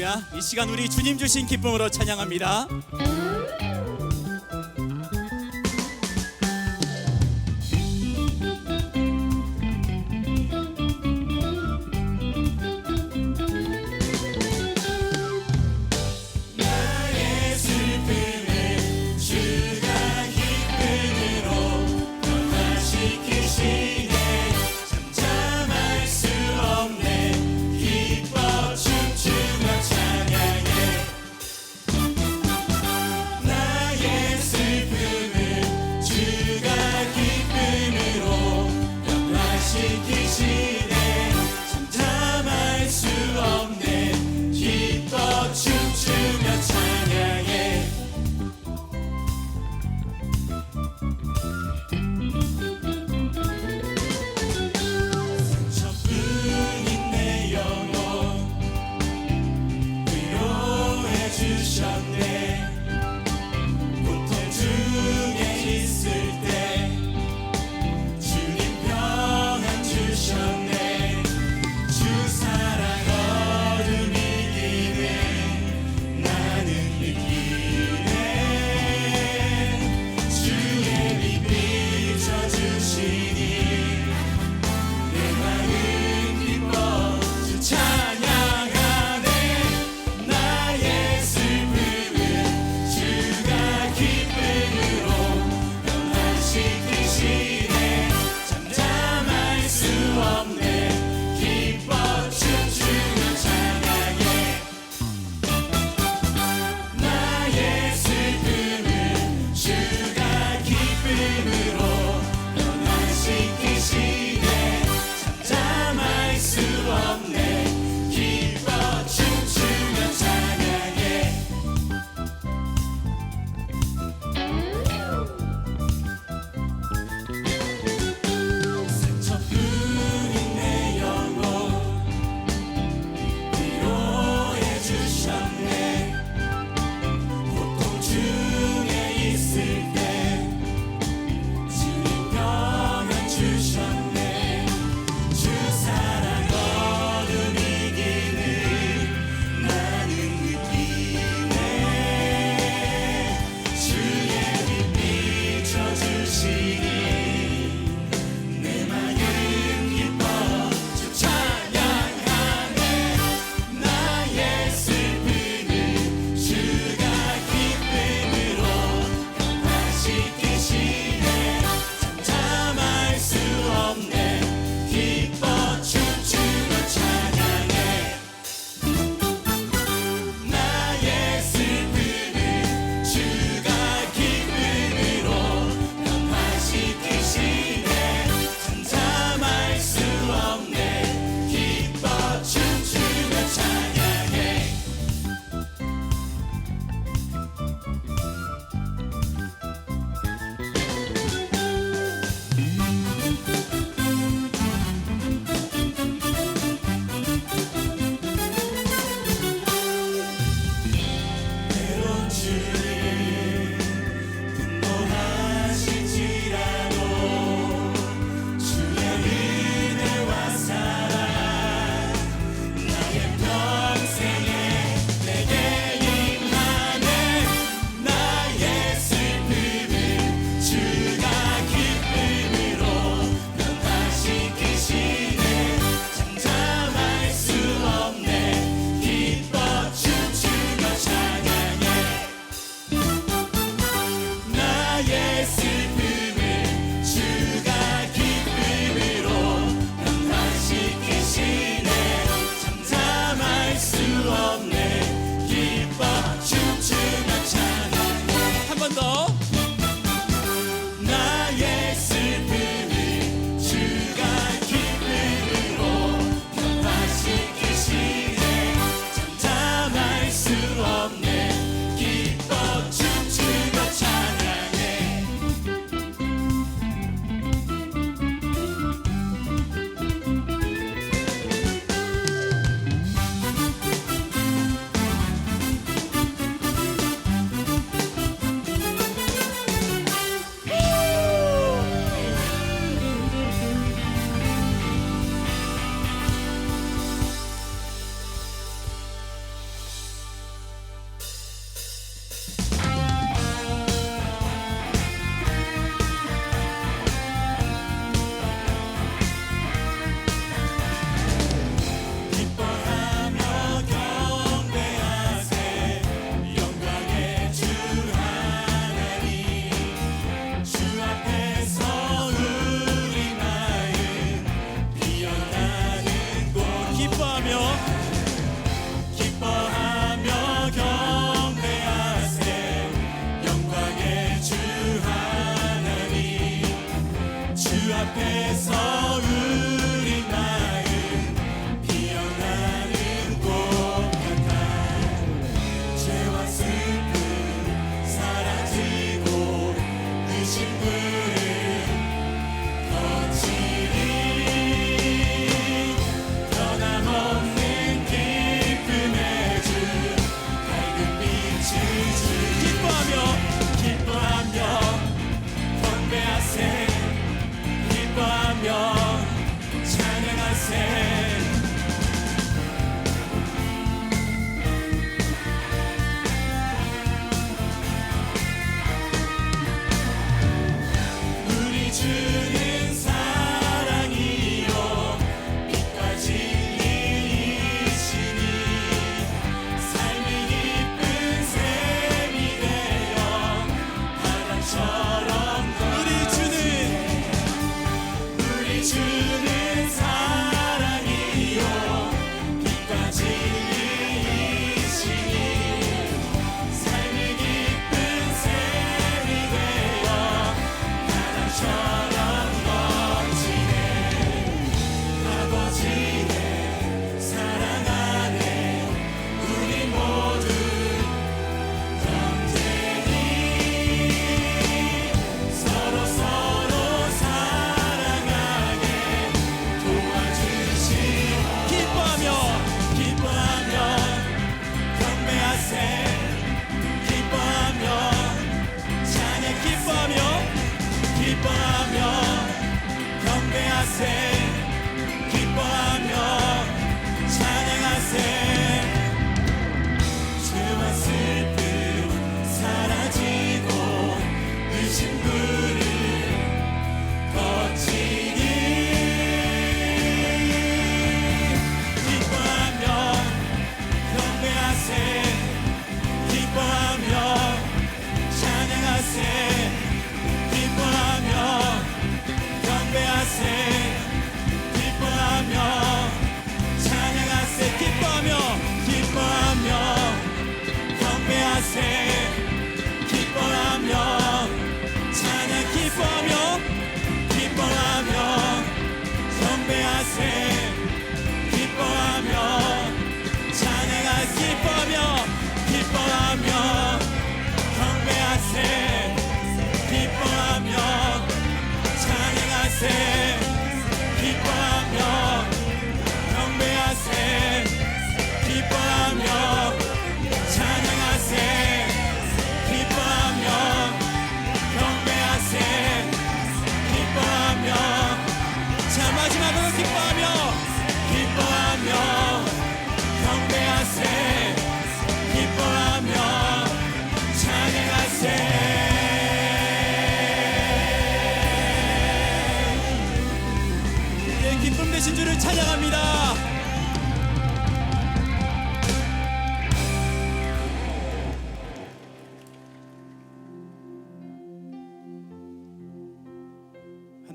할렐루야. 이 시간 우리 주님 주신 기쁨으로 찬양합니다.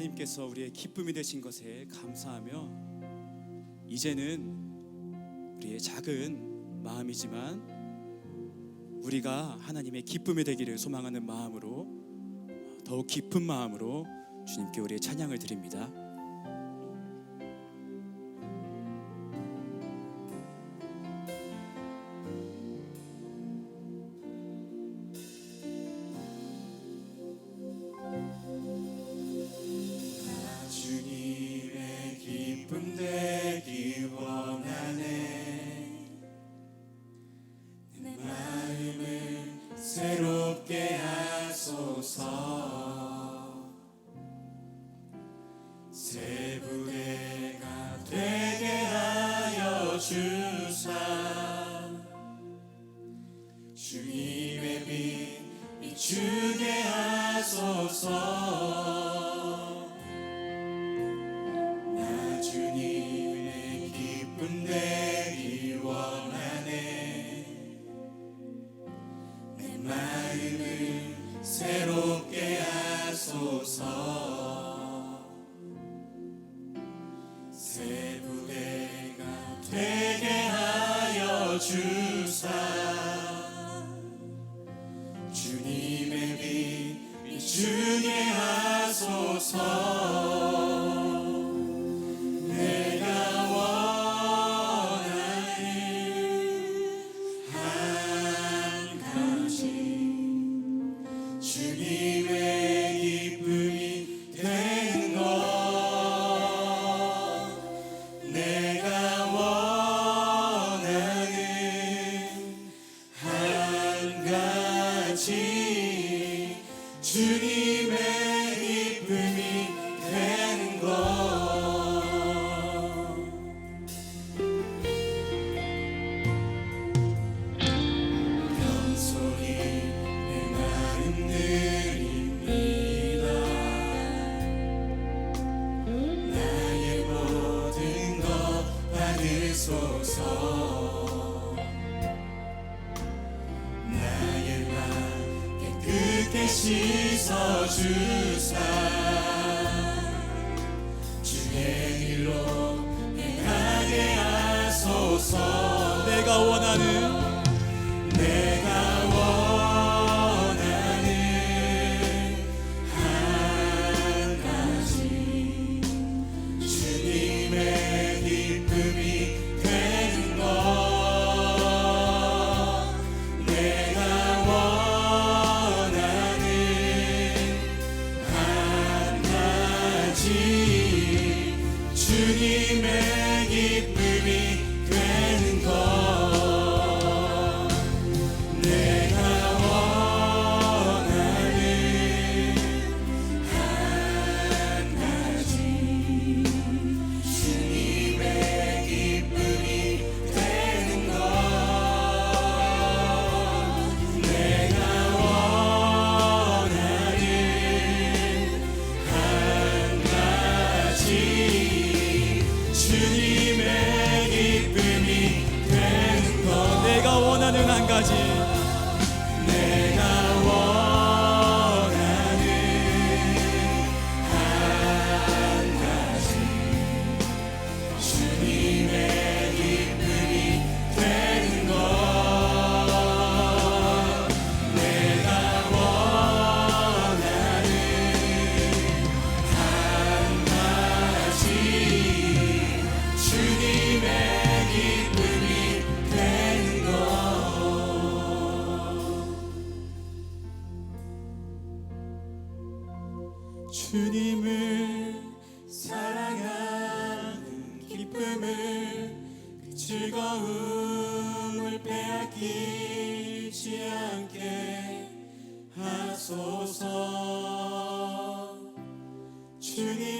하나님께서 우리의 기쁨이 되신 것에 감사하며 이제는 우리의 작은 마음이지만 우리가 하나님의 기쁨이 되기를 소망하는 마음으로 어, 더욱 깊은 마음으로 주님께 우리의 찬양을 드립니다. 마음을 새롭게 하소서. 주사 주의 길로 행하게 하소서 내가 원하는 함께 하소서. 주님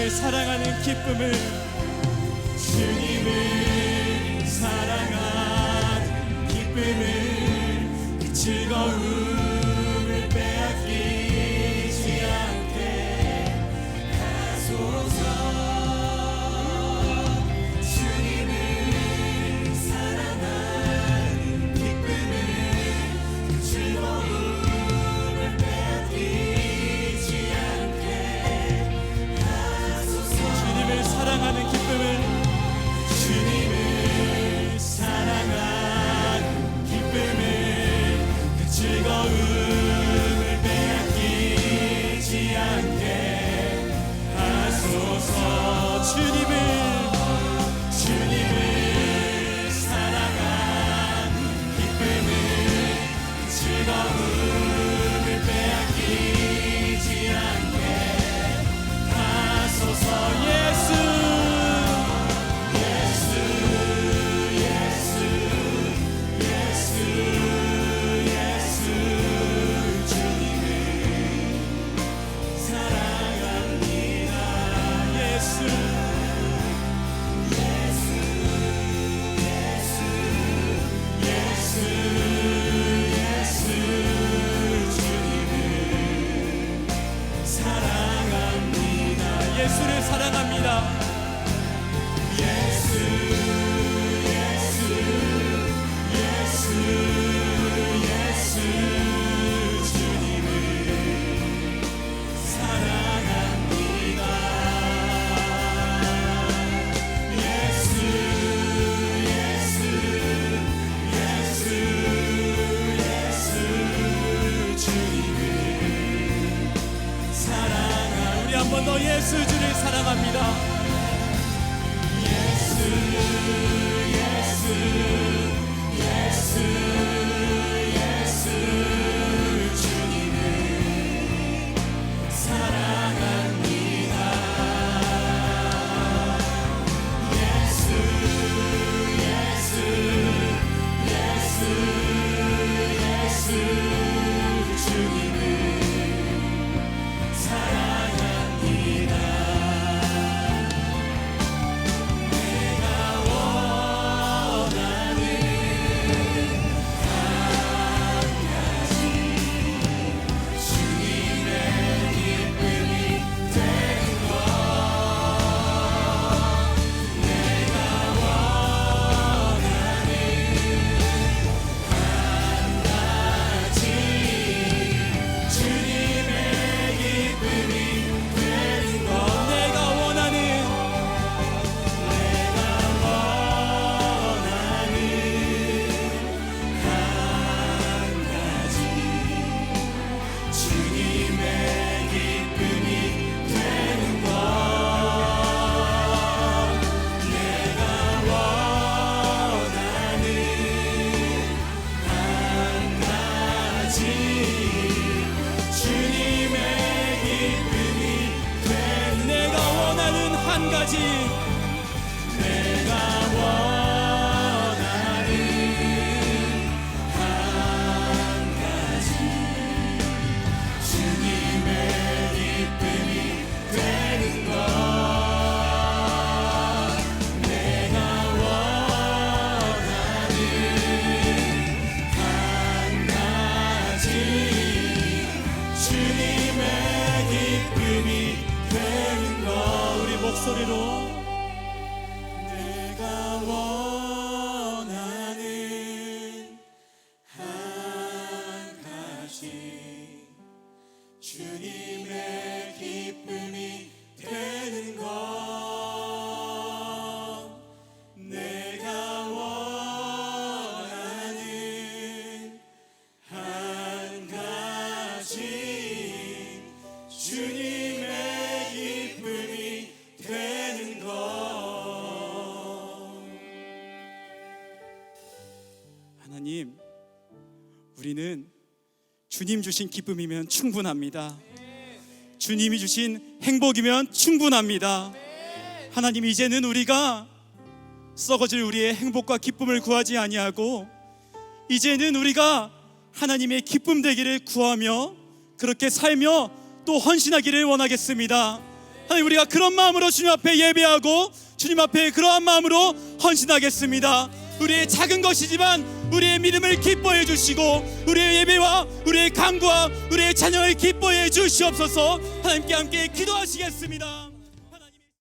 주님을 사랑하는 기쁨을 주님을 주님의 우리는 주님 주신 기쁨이면 충분합니다 주님이 주신 행복이면 충분합니다 하나님 이제는 우리가 썩어질 우리의 행복과 기쁨을 구하지 아니하고 이제는 우리가 하나님의 기쁨 되기를 구하며 그렇게 살며 또 헌신하기를 원하겠습니다. 하나님 우리가 그런 마음으로 주님 앞에 예배하고 주님 앞에 그러한 마음으로 헌신하겠습니다. 우리의 작은 것이지만 우리의 믿음을 기뻐해 주시고 우리의 예배와 우리의 강구와 우리의 찬양을 기뻐해 주시옵소서. 하나님께 함께 기도하시겠습니다.